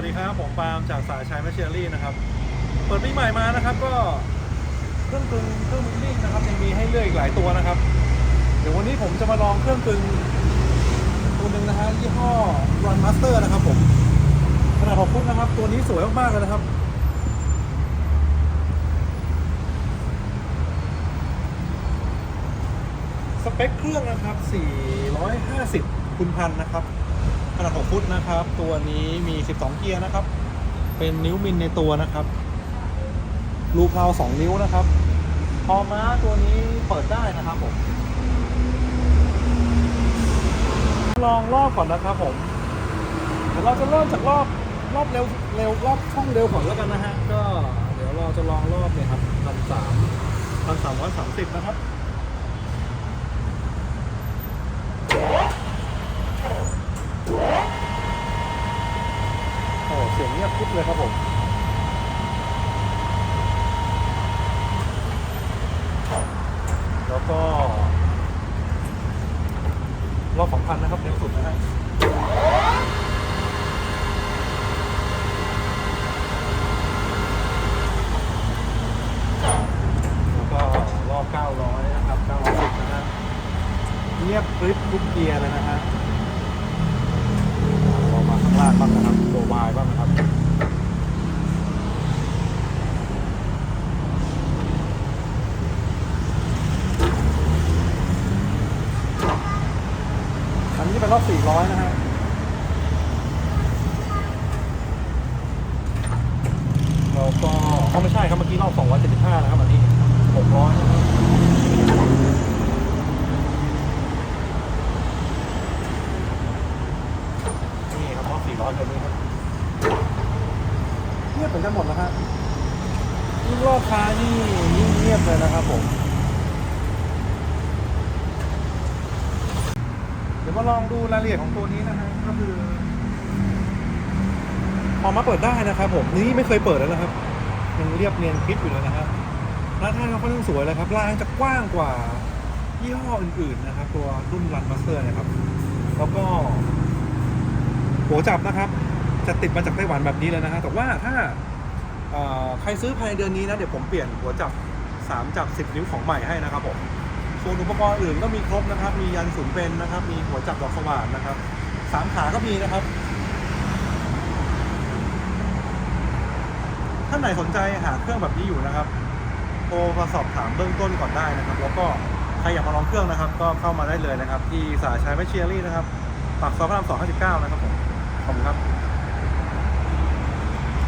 วัสดีครับผมปาล์มจากสายชัยแมชเชอรี่นะครับ เปิดปีใหม่มานะครับ ก็เครื่องกึงเครื่องมือนิ่งนะครับยังมีให้เลือกอีกหลายตัวนะครับ เดี๋ยววันนี้ผมจะมาลองเครื่องกึงตัวหนึ่งนะฮะยี่ห้อ Run Master นะครับผมขนาด6ฟุตนะครับ ตัวนี้สวยมากๆเลยนะครับสเปคเครื่องนะครับ 450คูณพันนะครับ ขนาด 6 ฟุตนะครับ ตัวนี้มี 12 เกียร์นะครับ เป็นนิ้วมิลในตัวนะครับ รูเพลา2นิ้วนะครับ พอม้าตัวนี้เปิดได้นะครับผม ลองรอบก่อนนะครับผมเดี๋ยวเราจะเริ่มจากรอบรอบเร็วเร็วรอบช่องเร็วก่อนแล้วกันนะฮะ ก็เดี๋ยวเราจะลองรอบเนี่ยครับพันสามพันสามร้อยสามสิบนะครับ โอ้ เสียงเงียบคลิปเลยครับผมแล้วก็รอบสองพันนะครับเร็วสุดนะฮะแล้วก็รอบ 900 นะครับ910นะฮะเงียบกริบทุกเกียร์เลยนะฮะเรามาข้างล่างบ้างนะครับตัววายบ้างนะครับ อันนี้เป็นรอบ400นะฮะเราก็เขาไม่ใช่ครับเมื่อกี้รอบ275นะครับอันนี้600นะครับนี่ครับรอบ400ตัวนี้ครับเงียบเหมือนกันหมดนะฮะยิ่งรอบท้านี่ยิ่งเงียบเลยนะครับผม ดี๋ยวมาลองดูรายละเอียดของตัวนี้นะฮะก็คือพอมาเปิดได้นะครับผมนี่ไม่เคยเปิดแล้วนะครับยังเรียบเนียนคลิปอยู่เลยนะครับร้านท่านก็ค่อนข้างสวยเลยครับลายจะกว้างกว่ายี่ห้ออื่นๆนะครับ ตัวรุ่นรันมาสเตอร์นะครับ แล้วก็หัวจับนะครับ จะติดมาจากไต้หวันแบบนี้เลยนะฮะแต่ว่าถ้าใครซื้อภายในเดือนนี้นะ เดี๋ยวผมเปลี่ยนหัวจับ 3 จับ 10 นิ้วของใหม่ให้นะครับผม ส่วนอุปกรณ์อื่นก็มีครบนะครับ มียันศูนย์เป็นนะครับ มีหัวจับดอกสว่านนะครับสามขาก็มีนะครับ ท่านไหนสนใจหาเครื่องแบบนี้อยู่นะครับโทรมาสอบถามเบื้องต้นก่อนได้นะครับ แล้วก็ใครอยากมาลองเครื่องนะครับ ก็เข้ามาได้เลยนะครับ ที่สาชัยแมชเชียรี่นะครับปากซอยพระรามสองห้าสิบเก้านะครับผมขอบคุณครับ